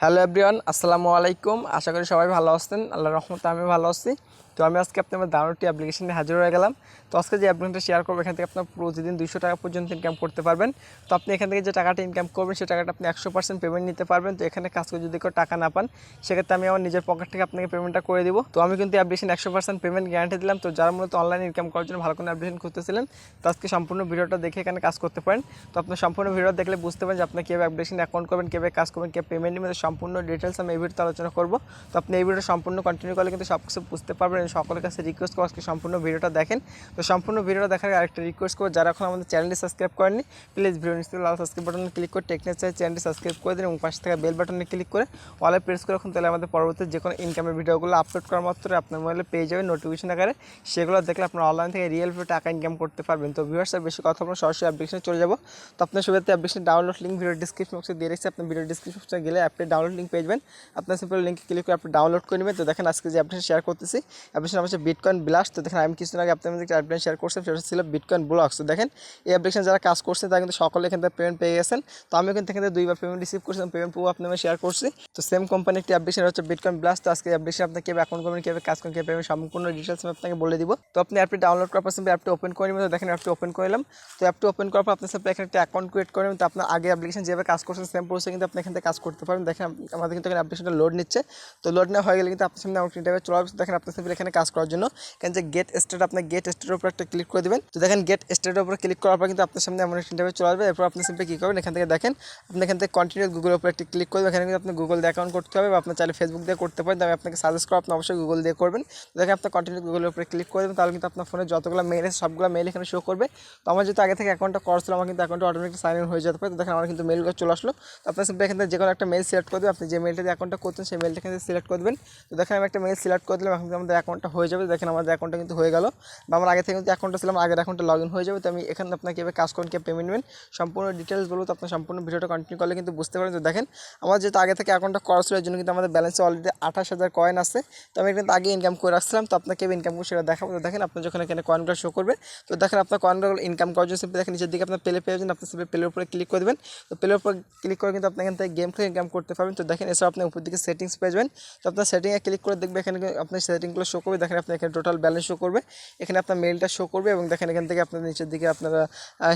Hello everyone আসসালামু আলাইকুম। আশা করি সবাই ভালো আছেন। আল্লাহ রহমতে আমি ভালো আছি। তো আমি আজকে আপনার দারুণটি অ্যাপ্লিকেশন নিয়ে হাজির হয়ে গেলাম। তো আজকে যে অ্যাপ্লিকেশনটা শেয়ার করব, এখান থেকে আপনার প্রতিদিন দুইশো টাকা পর্যন্ত ইনকাম করতে পারবেন। তো আপনি এখান থেকে যে টাকাটা ইনকাম করবেন সেই টাকাটা আপনি একশো পার্সেন্ট পেমেন্ট নিতে পারবেন। তো এখানে কাজ করে যদি কেউ টাকা না পান, সেক্ষেত্রে আমি আমার নিজের পকেট থেকে আপনাকে পেমেন্টটা করে দিব। তো আমি কিন্তু অ্যাপ্লিকেশন একশো পার্সেন্ট পেমেন্ট গ্যারান্টি দিলাম। তো যারা মূলত অনলাইন ইনকাম করার জন্য ভালো কোনো অ্যাপ্লিকেশন করতেছিলেন তো আজকে সম্পূর্ণ ভিডিওটা দেখে এখানে কাজ করতে পারেন। তো আপনার সম্পূর্ণ ভিডিও দেখলে বুঝতে পারেন যে আপনি কীভাবে অ্যাপ্লিকেশন অ্যাকাউন্ট করবেন, কীভাবে কাজ করবেন, কীভাবে পেমেন্ট নেবেন। সম্পূর্ণ ডিটেলস আমি এই ভিডিওতে আলোচনা করব। তো আপনি এই ভিডিওটা সম্পূর্ণ কন্টিনিউ করলে কিন্তু সব কিছু বুঝতে পারবেন সকলের কাছে রিকোয়েস্ট করব আজকে সম্পূর্ণ ভিডিওটা দেখেন। তো সম্পূর্ণ ভিডিওটা দেখার আরেকটা রিকোয়েস্ট করব। যারা এখন আমাদের চ্যানেলটি সাবস্ক্রাইব করেননি প্লিজ ভিডিও নিচে লাল সাবস্ক্রাইব বাটনে ক্লিক করে টেকনিক চাই চ্যানেলটি সাবস্ক্রাইব করে দিন এবং পাশে থাকা বেল বাটনে ক্লিক করে অলে প্রেস করে রাখুন, তাহলে আমাদের পরবর্তী যে কোনো ইনকামের ভিডিওগুলো আপলোড করার মাত্র আপনার মোবাইলে পেয়ে যাবেন নোটিফিকেশন আকারে। সেগুলো দেখলে আপনার অনলাইন থেকে রিয়েল টাকা ইনকাম করতে পারবেন। তো ভিউয়ার্সের বেশি কথা বলব সরাসরি অ্যাপ্লিকেশনে চলে যাব। তো আপনার সুবিধাতে application download link video description বক্সে দিয়ে রেখেছি। আপনি ভিডিও ডিসক্রিপশনে গেলে অ্যাপটি ডাউনলোড লিঙ্ক পেয়ে যাবেন। আপনার সিম্পল লিঙ্কে ক্লিক করে আপনি ডাউনলোড করে নেবেন। তো দেখেন আজকে যে অ্যাপ্লিকেশন শেয়ার করতেছি অ্যাপ্লিকেশন আমার হচ্ছে বিটকয়েন ব্লাস্ট তো দেখেন, আমি কিছুদিন আগে আপনাদের একটা অ্যাপ্লিকেশন শেয়ার করছিলাম, সেটা ছিল বিটকয়েন ব্লকস তো দেখেন, এই অ্যাপ্লিকেশন যারা কাজ করছে, তারা কিন্তু সকলে এখান থেকে পেমেন্ট পেয়ে গেছেন। তো আমি কিন্তু এখান থেকে দুইবার পেমেন্ট রিসিভ করছিলাম পেমেন্ট পুরো আপনার শেয়ার করছি। তো সেম কোম্পানি একটি অ্যাপ্লিকেশন হচ্ছে বিটকয়েন ব্লাস্ট তো আজকে অ্যাপ্লিকেশন আপনাকে কীভাবে অ্যাকাউন্ট করবেন, কীভাবে কাজ করবেন, কীভাবে সম্পূর্ণ ডিটেলস আমি আপনাকে বলে দিব। তো আপনি অ্যাপটি ডাউনলোড করার পর সিম্পলি অ্যাপটি ওপেন করে নেবেন। তো দেখেন অ্যাপটি ওপেন করলাম তো অ্যাপটি ওপেন করার পর আপনার সাথে এখানে একটা অ্যাকাউন্ট ক্রিয়েট করে নেবেন। তো আপনার আগে অ্যাপ্লিকেশন যেভাবে কাজ করছেন সেম প্রসেসে কিন্তু আপনি এখান থেকে কাজ করতে পারেন। দেখেন, আমাদের কিন্তু এখানে অ্যাপ্লিকেশনটা লোড নিচ্ছে। তো লোড না হয়ে গেলে কিন্তু আপনার সামনে আমার চলে আসবে। দেখেন, আপনার সিম্পলি এখানে কাজ করার জন্য। এখানে যে গেট স্টেট আপনার গেট স্টেটের উপর একটা ক্লিক করে দেবেন। তো দেখেন গেট স্টেটের উপর ক্লিক করার পর কিন্তু আপনার সামনে এমন একটা ইন্টারভিউ চলে আসবে। এরপর আপনি সিম্পলি কী করবেন? এখান থেকে দেখেন, আপনি এখান থেকে কন্টিনিউ গুগলের উপর একটি ক্লিক করবেন। এখানে কিন্তু আপনি গুগল দিয়ে অ্যাকাউন্ট করতে হবে বা আপনার চাইলে ফেসবুক দিয়ে করতে পারেন। তবে আপনাকে সাজেস্ট করো, আপনি অবশ্যই গুগল দিয়ে করবেন। দেখেন আপনার কন্টিনিউ গুগলের উপরে ক্লিক করে দেবেন, তাহলে কিন্তু আপনার ফোনে যতগুলো মেল আছে, সবগুলো মেল এখানে শো করবে। তো আমার যেহেতু আগে থেকে অ্যাকাউন্টটা করছিল আমার কিন্তু অ্যাকাউন্টটা অটোমেটিক সাইন ইন হয়ে যেতে পারে। তো দেখেন আমার কিন্তু মেলগুলো চলে আসলো। তো আপনার সিম্পলি এখান থেকে যে কোনো একটা মেল সিলেক্ট করে দেবেন। আপনি যে মেলটা দিয়ে অ্যাকাউন্টটা করছেন, সেই মেলটা এখানে সিলেক্ট করে দেবেন। তো দেখেন আমি একটা মেল সিলেক্ট করে দিলাম। এখন কিন্তু আমাদের অ্যাকাউন্টটা হয়ে যাবে, দেখেন আমাদের অ্যাকাউন্টটা কিন্তু হয়ে গেল। বা আমার আগে থেকে কিন্তু অ্যাকাউন্টটা ছিলাম, আগের অ্যাকাউন্টটা লগ ইন হয়ে যাবে, তো আমি এখানে আপনাকে কীভাবে কাজ করেন কীভাবে পেমেন্ট নেবেন, সম্পূর্ণ ডিটেলস বলব, তো আপনার সম্পূর্ণ ভিডিওটা কন্টিনিউ করলে কিন্তু বুঝতে পারেন তো দেখেন, আমার যেহেতু আগে থেকে অ্যাকাউন্টটা করা ছিল জন্য কিন্তু আমাদের ব্যালেন্সে অলরেডি আঠাশ হাজার কয়েন আছে, তো আমি কিন্তু আগে ইনকাম করে আসছিলাম তো আপনাকে ইনকাম করে সেটা দেখাবো। তো দেখেন আপনার যখন এখানে কয়েনগুলো শো করবে তো দেখেন আপনার কয়েনগুলো ইনকাম করার জন্য দেখেন, নিচের দিকে আপনার পেলে পেয়ে যাবেন, আপনি সিম্পলি পেলের উপরে ক্লিক করে দেবেন। তো পেলের উপর ক্লিক করে কিন্তু আপনি এখান থেকে গেম খেলে ইনকাম করতে পারবেন। তো দেখেন এছাড়া আপনি উপর দিকে সেটিংস পেয়ে যাবেন। তো আপনার সেটিংয়ে ক্লিক করে দেখবে, এখানে আপনার সেটিংগুলো শো করবে। দেখেন আপনার এখানে টোটাল ব্যালেন্স শো করবে। এখানে আপনার মেলটা শো করবে এবং দেখেন এখান থেকে আপনার নিচের দিকে আপনারা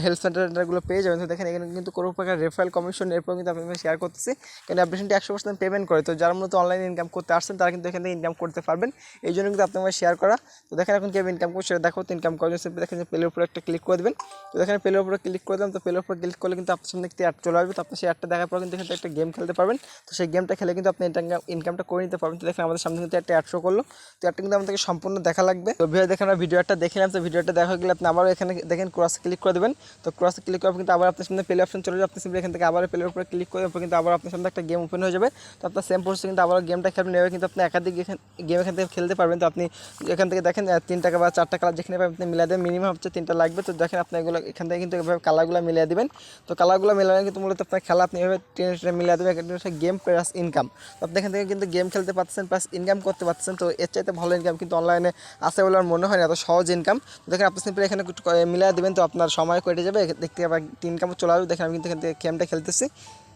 হেলথ সেন্টারগুলো পেয়ে যাবেন। তো দেখেন এখানে কিন্তু কোনো প্রকার রেফারেল কমিশন এরপর কিন্তু আপনাদের শেয়ার করতেছি। কিন্তু অ্যাপ্লিকেশনটি একশো পার্সেন্ট পেমেন্ট করে। তো যারা মূলত অনলাইন ইনকাম করতে আসছেন, তারা কিন্তু এখান থেকে ইনকাম করতে পারবেন। এই জন্য কিন্তু আপনার শেয়ার করা। তো দেখেন এখন কীভাবে ইনকাম করছে সেটা দেখো তো ইনকাম করার জন্য দেখেন যে পেলের উপরে একটা ক্লিক করে দেবেন। তো দেখেন পেলের উপরে ক্লিক করে দিলাম। তো পেলের উপরে ক্লিক করলে কিন্তু আপনার সামনে একটি অ্যাড চলে আসবে। তো আপনি সেই অ্যাডটা দেখার পর কিন্তু এখানে একটা গেম খেলতে পারবেন। তো সেই গেমটা খেলে কিন্তু আপনি ইনকামটা করে নিতে পারবেন। তো দেখেন আমাদের সামনে কিন্তু একটা অ্যাড শো করল। তো অ্যাডটা কিন্তু আমাদেরকে সম্পূর্ণ দেখা লাগবে। তো ভিডিও দেখেন আমরা ভিডিওটা দেখলাম তো ভিডিওটা দেখা গেলে আপনি আবার এখানে, দেখেন ক্রস ক্লিক করে দেবেন। তো ক্রস ক্লিক করার কিন্তু আবার আপনার সামনে প্লে অপশন চলে যাবে। আপনি সিম্পলি এখান থেকে আবার প্লের উপরে ক্লিক করে কিন্তু আবার আপনার সামনে একটা গেম ওপেন হয়ে যাবে। তো আপনার সেম প্রসেস কিন্তু আবার গেমটা খেলবেন। এবার কিন্তু আপনি একাধিক গেম এখান থেকে খেলতে পারবেন। তো আপনি এখান থেকে দেখেন তিন টাকা বা চার কালার যেখানে পাবেন, আপনি মিলিয়ে দেবেন। মিনিমাম হচ্ছে তিনটা লাগবে। তো দেখেন আপনি এগুলো, এখান থেকে কিন্তু এভাবে কালারগুলো মিলিয়ে দেবেন। তো কালারগুলো মিলালে কিন্তু মূলত আপনার খেলা আপনি এভাবে টেনে মিলিয়ে দেবেন। একটা গেম প্লাস ইনকাম তো আপনি এখান থেকে কিন্তু গেম খেলতে পারছেন প্লাস ইনকাম করতে পারছেন তো এর চাইতে ভালো ইনকাম কিন্তু অনলাইনে আছে বলে আমার মনে হয় না, এত সহজ ইনকাম দেখেন আপনি সিম্পলি এখানে মিলিয়ে দেবেন, তো আপনার সময় কেটে যাবে, দেখতে আবার ইনকাম চলে আসবে। দেখেন আমি কিন্তু এখান থেকে গেমটা খেলতেছি।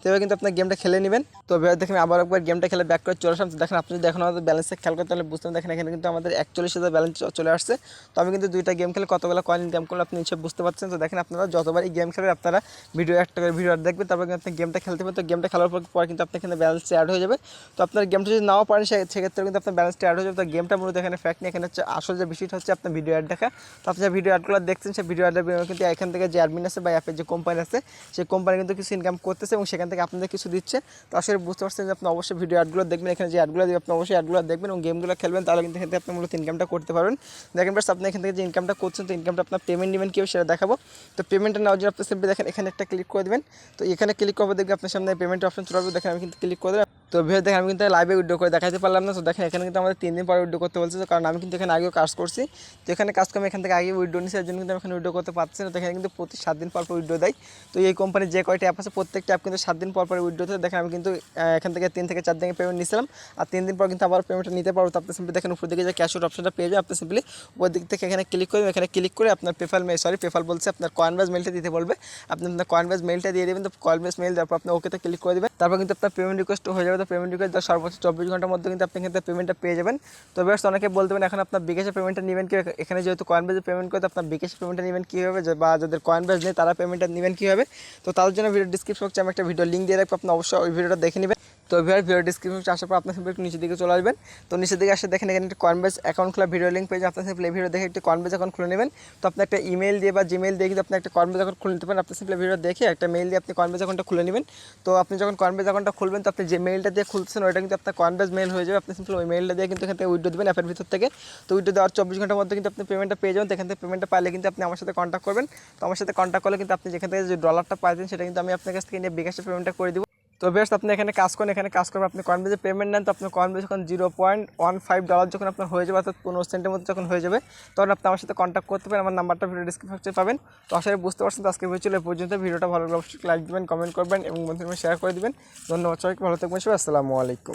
তো এবার কিন্তু আপনার গেমটা খেলে নেবেন। তো দেখেন আবার একবার গেমটা খেলে ব্যাক করে চলে আসলাম। দেখেন আপনি যদি আমাদের ব্যালেন্সে খেয়াল করতে তাহলে বুঝতে দেখেন এখানে কিন্তু আমাদের একচল্লিশ হাজার ব্যালেন্স চলে আসছে। তো আমি কিন্তু দুইটা গেম খেলে কতগুলো কয়েন ইনকাম করলে আপনি নিশ্চয়ই বুঝতে পারছেন। তো দেখেন আপনারা যতবারই গেম খেলবেন, আপনারা ভিডিও একটা করে ভিডিও দেখবেন, তারপর কিন্তু আপনি গেমটা খেলতে পারেন তো গেমটা খেলার পর কিন্তু আপনি এখানে ব্যালেন্স অ্যাড হয়ে যাবে। তো আপনার গেমটা যদি নাও পারেন সেক্ষেত্রে কিন্তু আপনার ব্যালেন্সটা অ্যাড হয়ে যাবে। তো গেমটা মূলত এখানে ফ্যাক্ট নিয়ে এখানে হচ্ছে আসল যে বিষয়টা হচ্ছে আপনার ভিডিও অ্যাড দেখা। তো আপনি যে ভিডিও অ্যাডগুলো দেখছেন সেই ভিডিও অ্যাডের কিন্তু এখান থেকে যে অ্যাডমিন আছে বা অ্যাপের যে কোম্পানি আছে সেই কোম্পানি কিন্তু কিছু ইনকাম করতেছে এবং সেখান থেকে আপনাদের কিছু দিচ্ছে তো আসলে বুঝতে পারছেন যে আপনি অবশ্যই ভিডিও অ্যাডগুলো দেখবেন। এখানে যে অ্যাডগুলো দিবে আপনি অবশ্যই অ্যাডগুলো দেখবেন এবং গেমগুলো খেলবেন, তাহলে কিন্তু এখান থেকে আপনি মূলত ইনকামটা করতে পারবেন। দেখেন বাস আপনি এখান থেকে যে ইনকামটা করছেন, তো ইনকামটা আপনার পেমেন্ট নেবেন কেউ সেটা দেখাবো। তো পেমেন্টটা নেওয়ার জন্য আপনি সিম্পলি দেখেন, এখানে একটা ক্লিক করে দেবেন। তো এখানে ক্লিক করব, দেখবেন আপনার সামনে পেমেন্ট অপশন চলে দেখেন আমি কিন্তু ক্লিক করে দিলাম। তো ভিডিও দেখেন আমি কিন্তু লাইভে উইড্রো করে দেখাতে পারলাম না। তো দেখেন, এখানে কিন্তু আমাদের তিন দিন পরে উইড্রো করতে বলছে, কারণ আমি কিন্তু এখানে আগেও কাজ করছি। তো এখানে কাজ করে এখান থেকে আগে উইড্রো নিচ্ছি জন্য কিন্তু এখানে উইড্রো করতে পারছি না। তো এখানে কিন্তু প্রতি সাত দিন পর পর উইড্রো দেয়। তো এই কোম্পানির যে কয়টা অ্যাপ আছে, প্রত্যেকটা অ্যাপ কিন্তু সাত দিন পর পর উইড্রো দেয় দেখেন, আমি কিন্তু এখান থেকে তিন থেকে চার দিনের পেমেন্ট নিয়েছিলাম আর তিন দিন পর কিন্তু আবার পেমেন্টটা নিতে পারব। তো আপনি সিম্পলি দেখেন, উপর দিকে যে ক্যাশ আউট অপশনটা পেয়ে যাবেন, আপনি সিম্পলি উপর দিক থেকে এখানে ক্লিক করবেন এখানে ক্লিক করে আপনার পেফাল মেল সরি পেফাল বলছে, আপনার কয়েনবেজ মেলটা দিতে বলবে। আপনি আপনার কয়েনবেজ মেলটা দিয়ে দেবেন, তো কয়েনবেজ মেল দেওয়ার পর আপনি ওকেতে ক্লিক করে দেবেন। তারপর কিন্তু আপনার পেমেন্ট রিকোয়েস্ট হয়ে যাবে কয়েনবেজে পেমেন্ট রিকোয়েস্ট সর্বোচ্চ চব্বিশ ঘণ্টার মধ্যে কিন্তু আপনি কিন্তু পেমেন্টটা পেয়ে যাবেন। তো বেশ অনেকে বলতে পারেন, এখন আপনার বিকাশে পেমেন্টটা নেবেন কি এখানে যেহেতু কয়েন কয়েনবেজে পেমেন্ট করে আপনার বিকাশে পেমেন্টটা নেবেন কীভাবে? বা যাদের কয়েন কয়েনবেজ নেই, তারা পেমেন্টটা নেবেন কী হবে তো তাদের জন্য ভিডিও ডিসক্রিপশন হচ্ছে আমি একটা ভিডিও লিঙ্ক দিয়ে রাখব, আপনি অবশ্যই ওই ভিডিওটা দেখে নেবেন। তো ভিডিও ভিডিও ডিসক্রিপশন আসার পর আপনার একটু নিচের দিকে চলে আসবেন। তো নিচের দিকে আসে দেখেন এখানে একটা কনবেজ অ্যাকাউন্ট খোলা ভিডিও লিঙ্ক পেয়ে আপনার সিম্পল ভিডিও দেখে একটি কনবেজ অ্যাকাউন্ট খুলে নেবেন। তো আপনি একটা ইমেল দিয়ে বা জিমেল দিয়ে কিন্তু আপনি একটা কনবেজ অ্যাকাউন্ট খুলে নিতে পারেন। আপনি সিম্পল ভিডিও দেখে একটা মেল দিয়ে আপনি কনবেজ অ্যাকাউন্টটা খুলে নেবেন। তো আপনি যখন কনবেজ অ্যাকাউন্টটা খুলবেন, তো আপনি যে মেলটা দিয়ে খুলছেন ওইটা কিন্তু আপনার কনবেজ মেল হয়ে যাবে। আপনি সিম্পল ওই মেলটা দিয়ে কিন্তু এখান থেকে উইড্রো দেবেন অ্যাপের ভিতর থেকে। তো উইড্রো দেওয়ার চব্বিশ ঘণ্টার মধ্যে কিন্তু আপনি পেমেন্টটা পেয়ে যাবেন। তো এখান থেকে পেমেন্টটা পাইলে কিন্তু আপনি আমার সাথে কন্ট্যাক্ট করবেন। তো আমার সাথে কন্ট্যাক্ট করলে কিন্তু আপনি যেখান থেকে যে ডলারটা পাইছেন, সেটা কিন্তু আমি আপনার কাছ থেকে নিয়ে বিকাশে পেমেন্টটা করে দিব। তো বেশ আপনি এখানে কাজ করেন, এখানে কাজ করবেন আপনি কয়েনবেজে পেমেন্ট নেন, তো আপনার কয়েনবেজ যখন zero point one five dollar যখন আপনার হয়ে যাবে, অর্থাৎ পনেরো সেন্টের মধ্যে যখন হয়ে যাবে, তখন আপনি আমার সাথে কন্ট্যাক্ট করতে পারেন। আমার নাম্বারটা ভিডিও ডিসক্রিপশনে পাবেন। তো আশা করি বুঝতে পারছেন, তো আজকে ভিডিও ছিল পর্যন্ত। ভিডিওটা ভালো লাগলে অবশ্যই লাইক দেবেন কমেন্ট করবেন এবং বন্ধুদের শেয়ার করে দেবেন। ধন্যবাদ সবাইকে, ভালো থাকবেন সবাই। আসসালামু আলাইকুম।